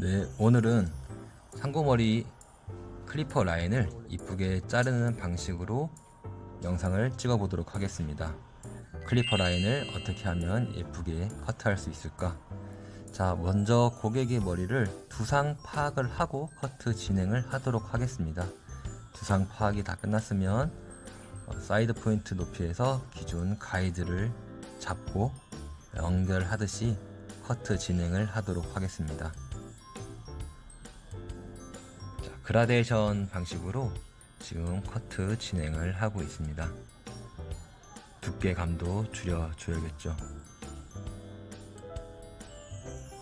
네, 오늘은 상고머리 클리퍼 라인을 이쁘게 자르는 방식으로 영상을 찍어 보도록 하겠습니다. 클리퍼 라인을 어떻게 하면 예쁘게 커트할 수 있을까? 자, 먼저 고객의 머리를 두상 파악을 하고 커트 진행을 하도록 하겠습니다. 두상 파악이 다 끝났으면 어, 사이드 포인트 높이에서 기존 가이드를 잡고 연결하듯이 커트 진행을 하도록 하겠습니다. 그라데이션 방식으로 지금 커트 진행을 하고 있습니다. 두께감도 줄여줘야겠죠.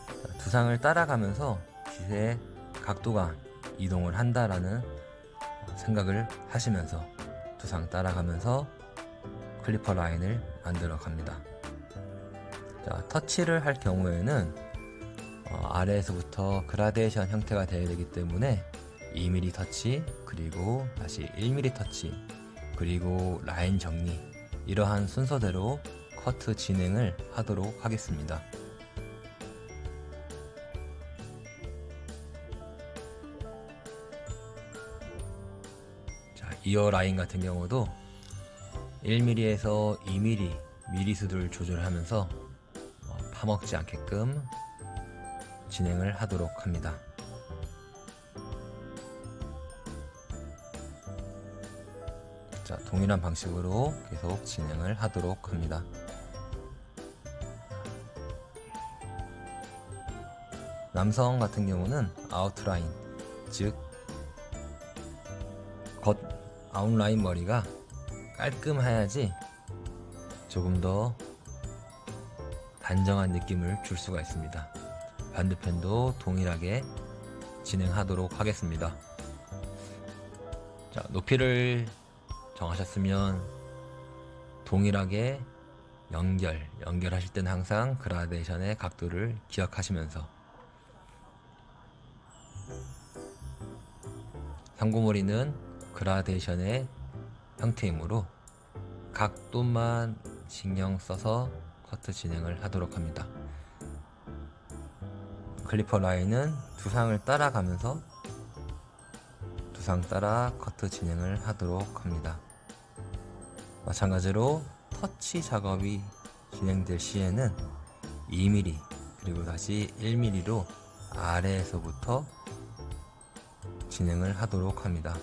자, 두상을 따라가면서 빗의 각도가 이동을 한다라는 생각을 하시면서 두상 따라가면서 클리퍼 라인을 만들어 갑니다. 자, 터치를 할 경우에는 어, 아래에서부터 그라데이션 형태가 되어야 되기 때문에 2mm 터치, 그리고 다시 1mm 터치, 그리고 라인 정리 이러한 순서대로 커트 진행을 하도록 하겠습니다. 자, 이어 라인 같은 경우도 1mm에서 2mm 미리수를 조절하면서 어, 파먹지 않게끔 진행을 하도록 합니다. 자, 동일한 방식으로 계속 진행을 하도록 합니다. 남성 같은 경우는 아웃라인, 즉, 겉 아웃라인 머리가 깔끔해야지 조금 더 단정한 느낌을 줄 수가 있습니다. 반대편도 동일하게 진행하도록 하겠습니다. 자, 높이를 정하셨으면 동일하게 연결, 연결하실 때는 항상 그라데이션의 각도를 기억하시면서 상고머리는 그라데이션의 형태이므로 각도만 신경 써서 커트 진행을 하도록 합니다. 클리퍼 라인은 두상을 따라가면서 두상 따라 커트 진행을 하도록 합니다. 마찬가지로 터치 작업이 진행될 시에는 2mm 그리고 다시 1mm로 아래에서부터 진행을 하도록 합니다.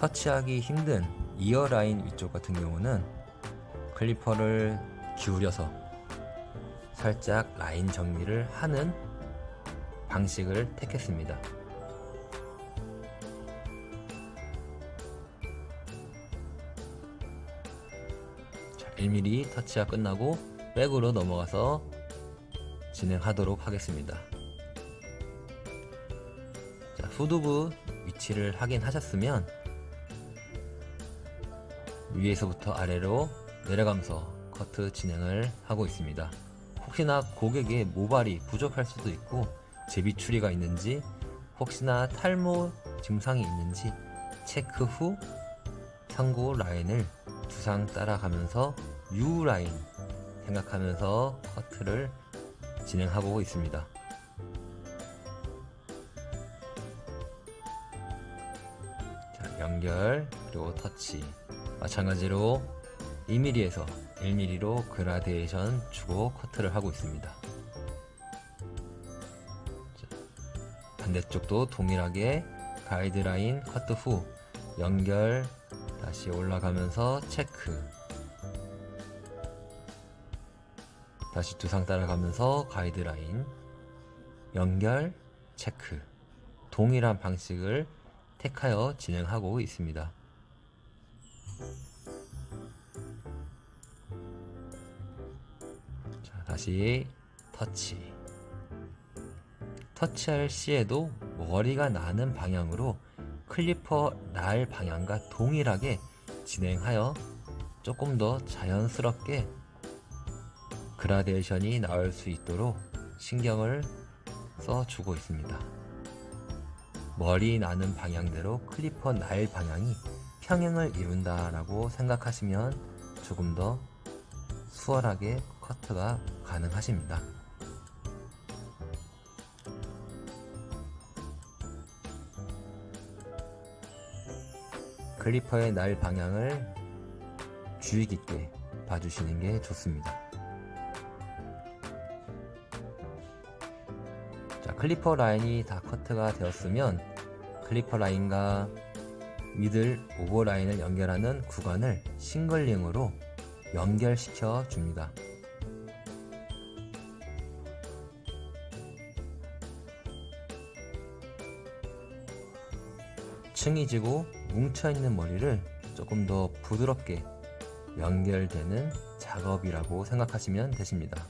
터치하기 힘든 이어 라인 위쪽 같은 경우는 클리퍼를 기울여서 살짝 라인 정리를 하는 방식을 택했습니다. 자, 1mm 터치가 끝나고 백으로 넘어가서 진행하도록 하겠습니다. 자, 후두부 위치를 확인하셨으면 위에서부터 아래로 내려가면서 커트 진행을 하고 있습니다. 혹시나 고객의 모발이 부족할 수도 있고 제비 추리가 있는지 혹시나 탈모 증상이 있는지 체크 후 상고 라인을 두상 따라가면서 U 라인 생각하면서 커트를 진행하고 있습니다. 자, 연결 그리고 터치 마찬가지로 2mm에서 1mm로 그라데이션 주고 커트를 하고 있습니다. 자, 반대쪽도 동일하게 가이드라인 커트 후 연결 다시 올라가면서 체크 다시 두상 따라가면서 가이드라인 연결 체크 동일한 방식을 택하여 진행하고 있습니다. 다시 터치. 터치할 시에도 머리가 나는 방향으로 클리퍼 날 방향과 동일하게 진행하여 조금 더 자연스럽게 그라데이션이 나올 수 있도록 신경을 써 주고 있습니다. 머리 나는 방향대로 클리퍼 날 방향이 평행을 이룬다라고 생각하시면 조금 더 수월하게 커트가 가능하십니다. 클리퍼의 날 방향을 주의 깊게 봐주시는 게 좋습니다. 자, 클리퍼 라인이 다 커트가 되었으면 클리퍼 라인과 미들 오버 라인을 연결하는 구간을 싱글링으로 연결시켜 줍니다. 층이 지고 뭉쳐있는 머리를 조금 더 부드럽게 연결되는 작업이라고 생각하시면 되십니다.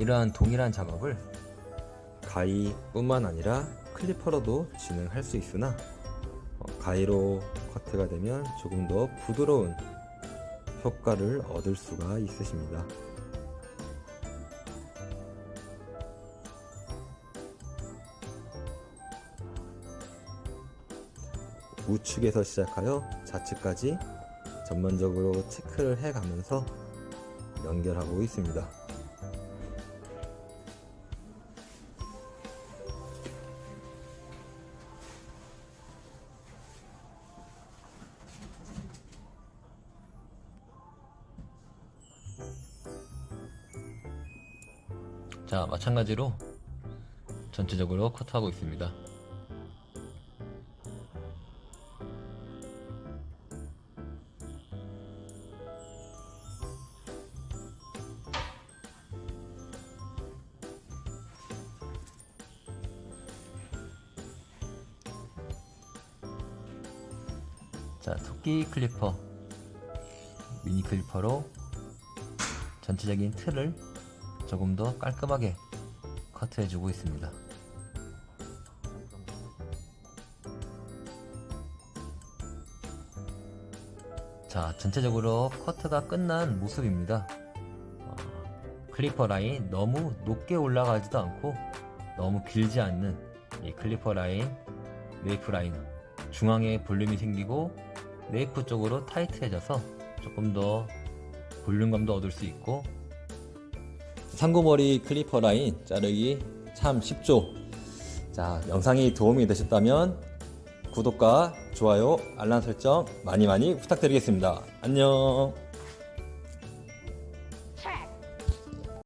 이러한 동일한 작업을 가위뿐만 아니라 클리퍼로도 진행할 수 있으나 어, 가위로 커트가 되면 조금 더 부드러운 효과를 얻을 수가 있으십니다. 우측에서 시작하여 좌측까지 전반적으로 체크를 해가면서 연결하고 있습니다. 자, 마찬가지로 전체적으로 커트하고 있습니다. 자, 토끼 클리퍼, 미니 클리퍼로 전체적인 틀을 조금 더 깔끔하게 커트해주고 있습니다. 자, 전체적으로 커트가 끝난 모습입니다. 어, 클리퍼 라인 너무 높게 올라가지도 않고 너무 길지 않는 이 클리퍼 라인, 네이프 라인 중앙에 볼륨이 생기고 네이프 쪽으로 타이트해져서 조금 더 볼륨감도 얻을 수 있고 상고머리 클리퍼 라인 자르기 참 쉽죠. 자, 영상이 도움이 되셨다면 구독과 좋아요, 알람 설정 많이 많이 부탁드리겠습니다. 안녕.